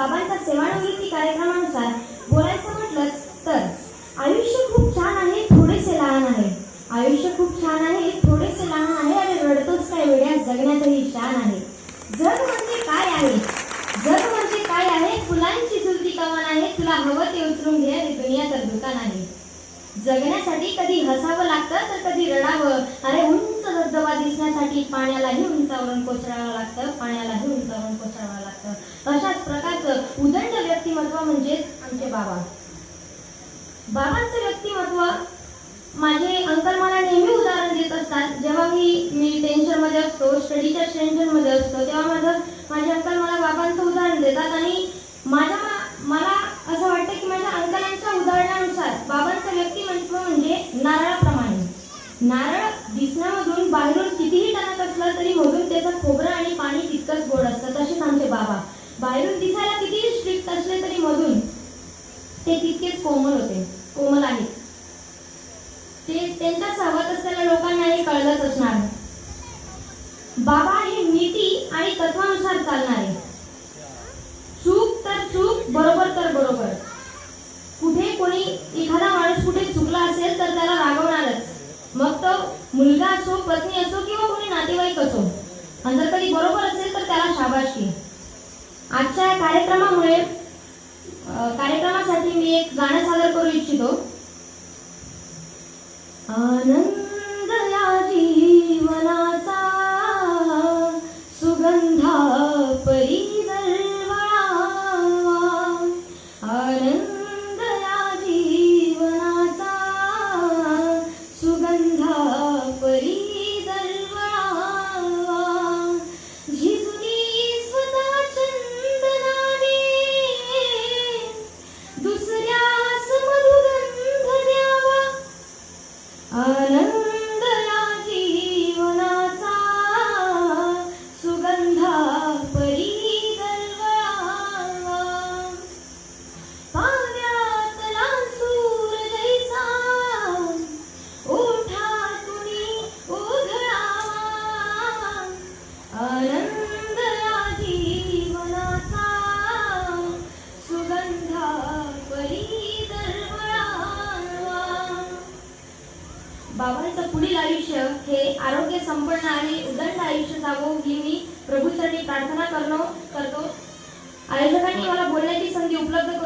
बाबांच्या सेवानिवृत्ती कार्यक्रमानुसार बोलायचं म्हटलं तर आयुष्य खूप छान आहे थोडेसे लहान आहे. आयुष्य खूप छान आहे थोडेसे लहान आहे आणि रडतोच काय वेड्या जगण्यातही शान आहे. जग म्हणजे काय आहे? जग म्हणजे काय आहे? फुलांची झुलती कमान आहे तुला हवं ते उचलून घे आणि दुनिया तर दुकान आहे. जगण्यासाठी कधी हसावं लागतं तर कधी रडावं. अरे उंच धबधबा दिसण्यासाठी पाण्यालाही उंचावरून कोसळावं लागतं पाण्यालाही उंचावरून कोसळावं लागतं. अशाच प्रकारचं उदंड व्यक्तिमत्व म्हणजेच आमचे बाबा. बाबांचं व्यक्तिमत्व माझे अंकल मला नेहमी उदाहरण देत असतात. जेव्हा मी मी टेन्शनमध्ये असतो स्टडीच्या टेन्शनमध्ये असतो तेव्हा माझं माझे अंकल मला बाबांचं उदाहरण देतात आणि माझ्या मला असं वाटतं की माझ्या अंकलांच्या उदाहरणानुसार बाबांचं व्यक्तिमत्व म्हणजे नारळाप्रमाणे. नारळ दिसण्यामधून बाहेरून कितीही टाकत असलं तरी मधून त्याचं खोबरं आणि पाणी तितकंच गोड असतं. बाहेरून दिसायला किती स्ट्रिक्ट असले तरी मधून ते तितकेच कोमल होते कोमल आहेत ते त्यांच्या सहवत असलेल्या लोकांना हे कळलंच असणार. बाबा हे नीती आणि तत्वानुसार चालणारे. चूक तर चूक बरोबर तर बरोबर. कुठे कोणी एखादा माणूस कुठे चुकला असेल तर त्याला रागवणारच. मग तो मुलगा असो पत्नी असो किंवा कोणी नातेवाईक असो. आणि जर कधी बरोबर असेल तर त्याला शाबासकी. आजच्या या कार्यक्रमामुळे कार्यक्रमासाठी मी एक गाणं सादर करू इच्छितो. आनंद बाबांचं पुढील आयुष्य हे आरोग्य संपन्न आणि उदंड आयुष्य जावो ही मी प्रभूचरणी प्रार्थना करणं करतो. आयोजकांनी मला बोलण्याची संधी उपलब्ध